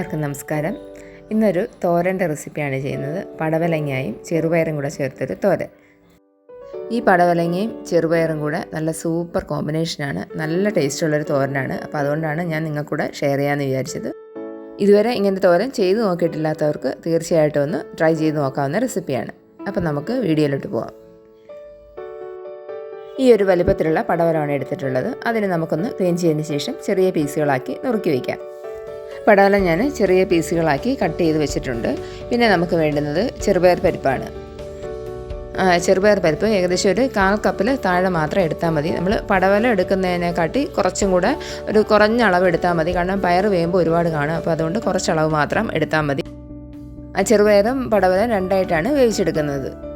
എല്ലാവർക്കും നമസ്കാരം. ഇന്നൊരു തോരന്റെ റെസിപ്പിയാണ് ചെയ്യുന്നത്. പടവലങ്ങയും ചെറുപയറും കൂടെ ചേർത്തൊരു തോരൻ. ഈ പടവലങ്ങയും ചെറുപയറും കൂടെ നല്ല സൂപ്പർ കോമ്പിനേഷനാണ് നല്ല ടേസ്റ്റുള്ളൊരു തോരനാണ്. അപ്പോൾ അതുകൊണ്ടാണ് ഞാൻ നിങ്ങൾക്കൂടെ ഷെയർ ചെയ്യാമെന്ന് വിചാരിച്ചത്. ഇതുവരെ ഇങ്ങനത്തെ തോരൻ ചെയ്ത് നോക്കിയിട്ടില്ലാത്തവർക്ക് തീർച്ചയായിട്ടും ഒന്ന് ട്രൈ ചെയ്ത് നോക്കാവുന്ന റെസിപ്പിയാണ് അപ്പോൾ നമുക്ക് വീഡിയോയിലോട്ട് പോവാം. ഈ ഒരു വലിപ്പത്തിലുള്ള പടവലമാണ് എടുത്തിട്ടുള്ളത്. അതിന് നമുക്കൊന്ന് ക്ലീൻ ചെയ്തതിന് ശേഷം ചെറിയ പീസുകളാക്കി നുറുക്കി വയ്ക്കാം പടവലം ഞാൻ ചെറിയ പീസുകളാക്കി കട്ട് ചെയ്ത് വെച്ചിട്ടുണ്ട്. പിന്നെ നമുക്ക് വേണ്ടുന്നത് ചെറുപയർ പരിപ്പാണ്. ചെറുപയർ പരിപ്പ് ഏകദേശം ഒരു കാൽ കപ്പിൽ താഴെ മാത്രം എടുത്താൽ മതി. നമ്മൾ പടവല എടുക്കുന്നതിനെക്കാട്ടി കുറച്ചും കൂടെ ഒരു കുറഞ്ഞ അളവ് എടുത്താൽ മതി. കാരണം പയർ വേകുമ്പോൾ ഒരുപാട് കാണും. അപ്പോൾ അതുകൊണ്ട് കുറച്ചളവ് മാത്രം എടുത്താൽ മതി. ആ ചെറുപയറും പടവലും രണ്ടായിട്ടാണ് വേവിച്ചെടുക്കുന്നത്.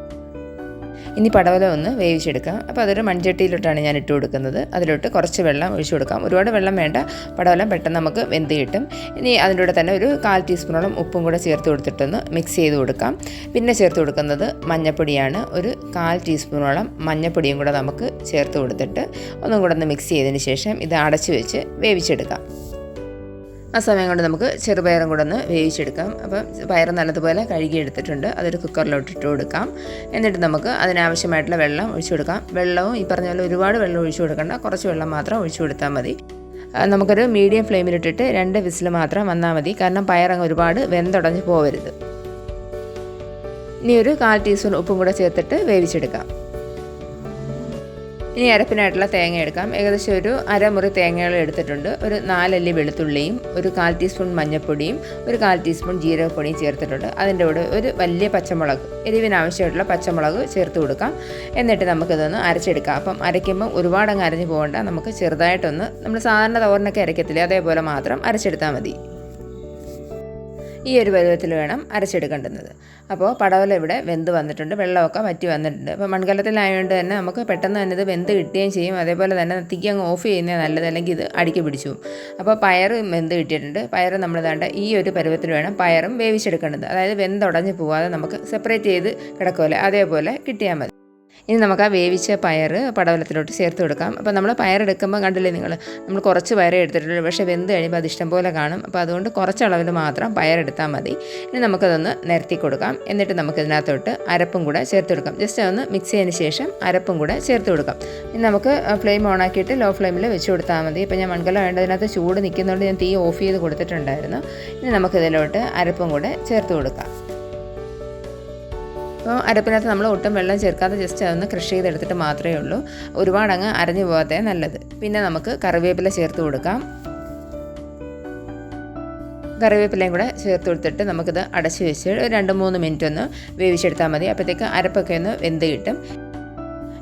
ഇനി പടവലം ഒന്ന് വേവിച്ചെടുക്കാം. അപ്പോൾ അതൊരു മൺചട്ടിയിലോട്ടാണ് ഞാൻ ഇട്ട് കൊടുക്കുന്നത്. അതിലോട്ട് കുറച്ച് വെള്ളം ഒഴിച്ചു കൊടുക്കാം. ഒരുപാട് വെള്ളം വേണ്ട. പടവലം പെട്ടെന്ന് നമുക്ക് വെന്ത് കിട്ടും. ഇനി അതിന്റെ കൂടെ തന്നെ ഒരു കാൽ ടീസ്പൂണോളം ഉപ്പും കൂടെ ചേർത്ത് കൊടുത്തിട്ടൊന്ന് മിക്സ് ചെയ്ത് കൊടുക്കാം. പിന്നെ ചേർത്ത് കൊടുക്കുന്നത് മഞ്ഞപ്പൊടിയാണ്. ഒരു കാൽ ടീസ്പൂണോളം മഞ്ഞപ്പൊടിയും കൂടെ നമുക്ക് ചേർത്ത് കൊടുത്തിട്ട് ഒന്നും കൂടെ ഒന്ന് മിക്സ് ചെയ്തതിന് ശേഷം ഇത് അടച്ചു വെച്ച് വേവിച്ചെടുക്കാം. ആ സമയം കൊണ്ട് നമുക്ക് ചെറുപയറും കൂടെ ഒന്ന് വേവിച്ചെടുക്കാം. അപ്പം പയർ നല്ലതുപോലെ കഴുകിയെടുത്തിട്ടുണ്ട്. അതൊരു കുക്കറിലോട്ട് ഇട്ട് കൊടുക്കാം. എന്നിട്ട് നമുക്ക് അതിനാവശ്യമായിട്ടുള്ള വെള്ളം ഒഴിച്ചു കൊടുക്കാം. വെള്ളവും ഈ പറഞ്ഞ പോലെ ഒരുപാട് വെള്ളം ഒഴിച്ചു കൊടുക്കേണ്ട. കുറച്ച് വെള്ളം മാത്രം ഒഴിച്ചു കൊടുത്താൽ മതി. നമുക്കൊരു മീഡിയം ഫ്ലെയിമിലിട്ടിട്ട് രണ്ട് വിസിൽ മാത്രം വന്നാൽ മതി. കാരണം പയറങ്ങ് ഒരുപാട് വെന്തുടഞ്ഞ് പോവരുത്. ഇനി ഒരു കാൽ ടീസ്പൂൺ ഉപ്പും കൂടെ ചേർത്തിട്ട് വേവിച്ചെടുക്കാം. ഇനി അരപ്പിനായിട്ടുള്ള തേങ്ങ എടുക്കാം. ഏകദേശം ഒരു അരമുറി തേങ്ങകൾ എടുത്തിട്ടുണ്ട്. ഒരു നാലല്ലി വെളുത്തുള്ളിയും ഒരു കാൽ ടീസ്പൂൺ മഞ്ഞൾപ്പൊടിയും ഒരു കാൽ ടീസ്പൂൺ ജീരകപ്പൊടിയും ചേർത്തിട്ടുണ്ട്. അതിന്റെ കൂടെ ഒരു വലിയ പച്ചമുളക് എരിവിന് ആവശ്യമായിട്ടുള്ള പച്ചമുളക് ചേർത്ത് കൊടുക്കാം. എന്നിട്ട് നമുക്കിതൊന്ന് അരച്ചെടുക്കാം. അപ്പം അരയ്ക്കുമ്പോൾ ഒരുപാട് അരഞ്ഞു പോകണ്ട. നമുക്ക് ചെറുതായിട്ടൊന്ന് നമ്മൾ സാധാരണ തോരനൊക്കെ അരയ്ക്കത്തില്ലേ അതേപോലെ മാത്രം അരച്ചെടുത്താൽ മതി. ഈ ഒരു പരുവത്തിൽ വേണം അരച്ചെടുക്കേണ്ടുന്നത്. അപ്പോൾ പടവല ഇവിടെ വെന്ത് വന്നിട്ടുണ്ട് വെള്ളമൊക്കെ വറ്റി വന്നിട്ടുണ്ട്. അപ്പോൾ മൺകലത്തിലായതുകൊണ്ട് തന്നെ നമുക്ക് പെട്ടെന്ന് തന്നെ ഇത് വെന്ത് കിട്ടുകയും ചെയ്യും. അതേപോലെ തന്നെ തിക്കി അങ്ങ് ഓഫ് ചെയ്യുന്നത് നല്ലത് അല്ലെങ്കിൽ ഇത് അടിക്ക് പിടിച്ചു അപ്പോൾ പയർ വെന്ത് കിട്ടിയിട്ടുണ്ട്. പയർ നമ്മൾ വേണ്ട ഈ ഒരു പരുവത്തിൽ വേണം പയറും വേവിച്ചെടുക്കേണ്ടത്. അതായത് വെന്തുടഞ്ഞ് പോവാതെ നമുക്ക് സെപ്പറേറ്റ് ചെയ്ത് കിടക്കുമല്ലേ അതേപോലെ കിട്ടിയാൽ മതി. ഇനി നമുക്ക് ആ വേവിച്ച പയർ പടവലത്തിലോട്ട് ചേർത്ത് കൊടുക്കാം. അപ്പോൾ നമ്മൾ പയറെടുക്കുമ്പോൾ കണ്ടില്ലേ നിങ്ങൾ നമ്മൾ കുറച്ച് പയറേ എടുത്തിട്ടുള്ളൂ. പക്ഷേ വെന്ത് കഴിയുമ്പോൾ അത് ഇഷ്ടം പോലെ കാണും. അപ്പോൾ അതുകൊണ്ട് കുറച്ച് അളവിൽ മാത്രം പയറെടുത്താൽ മതി. ഇനി നമുക്കതൊന്ന് നിരത്തി കൊടുക്കാം. എന്നിട്ട് നമുക്ക് ഇതിനകത്തോട്ട് അരപ്പും കൂടെ ചേർത്ത് കൊടുക്കാം. ജസ്റ്റ് അതൊന്ന് മിക്സ് ചെയ്തതിന് ശേഷം അരപ്പും കൂടെ ചേർത്ത് കൊടുക്കാം. ഇനി നമുക്ക് ഫ്ലെയിം ഓണാക്കിയിട്ട് ലോ ഫ്ലെയിമിൽ വെച്ച് കൊടുത്താൽ മതി. ഇപ്പോൾ ഞാൻ മൺകല വേണ്ടതിനകത്ത് ചൂട് നിൽക്കുന്നതുകൊണ്ട് ഞാൻ തീ ഓഫ് ചെയ്ത് കൊടുത്തിട്ടുണ്ടായിരുന്നു. ഇനി നമുക്കിതിലോട്ട് അരപ്പും കൂടെ ചേർത്ത് കൊടുക്കാം. അപ്പോൾ അരപ്പിനകത്ത് നമ്മൾ ഒട്ടും വെള്ളം ചേർക്കാതെ ജസ്റ്റ് അതൊന്ന് ക്രഷ് ചെയ്തെടുത്തിട്ട് മാത്രമേ ഉള്ളൂ. ഒരുപാട് അങ്ങ് അരഞ്ഞു പോകാത്തേ നല്ലത്. പിന്നെ നമുക്ക് കറിവേപ്പില ചേർത്ത് കൊടുക്കാം. കറിവേപ്പിലയും കൂടെ ചേർത്ത് കൊടുത്തിട്ട് നമുക്കിത് അടച്ച് വെച്ച് രണ്ട് മൂന്ന് മിനിറ്റ് ഒന്ന് വേവിച്ചെടുത്താൽ മതി. അപ്പോഴത്തേക്ക് അരപ്പൊക്കെ ഒന്ന് വെന്ത് കിട്ടും.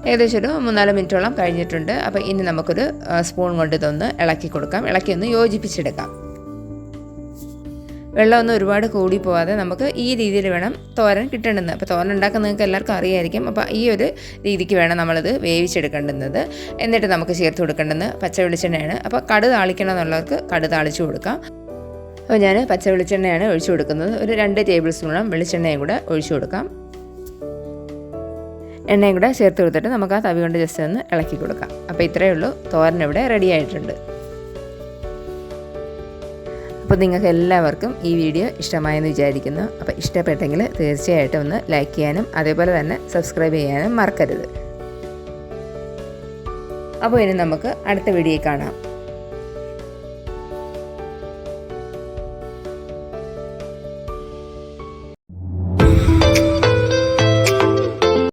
ഏകദേശം ഒരു മൂന്നാൽ മിനിറ്റോളം കഴിഞ്ഞിട്ടുണ്ട്. അപ്പോൾ ഇനി നമുക്കൊരു സ്പൂൺ കൊണ്ട് ഇതൊന്ന് ഇളക്കി കൊടുക്കാം. ഇളക്കി ഒന്ന് യോജിപ്പിച്ചെടുക്കാം. വെള്ളമൊന്നും ഒരുപാട് കൂടി പോവാതെ നമുക്ക് ഈ രീതിയിൽ വേണം തോരൻ കിട്ടേണ്ടത് അപ്പോൾ തോരൻ ഉണ്ടാക്കുന്ന നിങ്ങൾക്ക് എല്ലാവർക്കും അറിയായിരിക്കും. അപ്പോൾ ഈ ഒരു രീതിക്ക് വേണം നമ്മളിത് വേവിച്ചെടുക്കേണ്ടുന്നത്. എന്നിട്ട് നമുക്ക് ചേർത്ത് കൊടുക്കേണ്ടത് പച്ച വെളിച്ചെണ്ണയാണ്. അപ്പോൾ കട് താളിക്കണം എന്നുള്ളവർക്ക് കട് താളിച്ചു കൊടുക്കാം. അപ്പോൾ ഞാൻ പച്ച വെളിച്ചെണ്ണയാണ് ഒഴിച്ചു കൊടുക്കുന്നത്. ഒരു രണ്ട് ടേബിൾ സ്പൂണോളം വെളിച്ചെണ്ണയും കൂടെ ഒഴിച്ചു കൊടുക്കാം. എണ്ണയും കൂടെ ചേർത്ത് കൊടുത്തിട്ട് നമുക്ക് ആ തവി കൊണ്ട് ജസ്റ്റ് ഒന്ന് ഇളക്കി കൊടുക്കാം. അപ്പോൾ ഇത്രയേ ഉള്ളൂ. തോരൻ ഇവിടെ റെഡി ആയിട്ടുണ്ട്. അപ്പോൾ നിങ്ങൾക്ക് എല്ലാവർക്കും ഈ വീഡിയോ ഇഷ്ടമായെന്ന് വിചാരിക്കുന്നു. അപ്പോൾ ഇഷ്ടപ്പെട്ടെങ്കിൽ തീർച്ചയായിട്ടും ഒന്ന് ലൈക്ക് ചെയ്യാനും അതേപോലെ തന്നെ സബ്സ്ക്രൈബ് ചെയ്യാനും മറക്കരുത്. അപ്പോൾ ഇനി നമുക്ക് അടുത്ത വീഡിയോ കാണാം.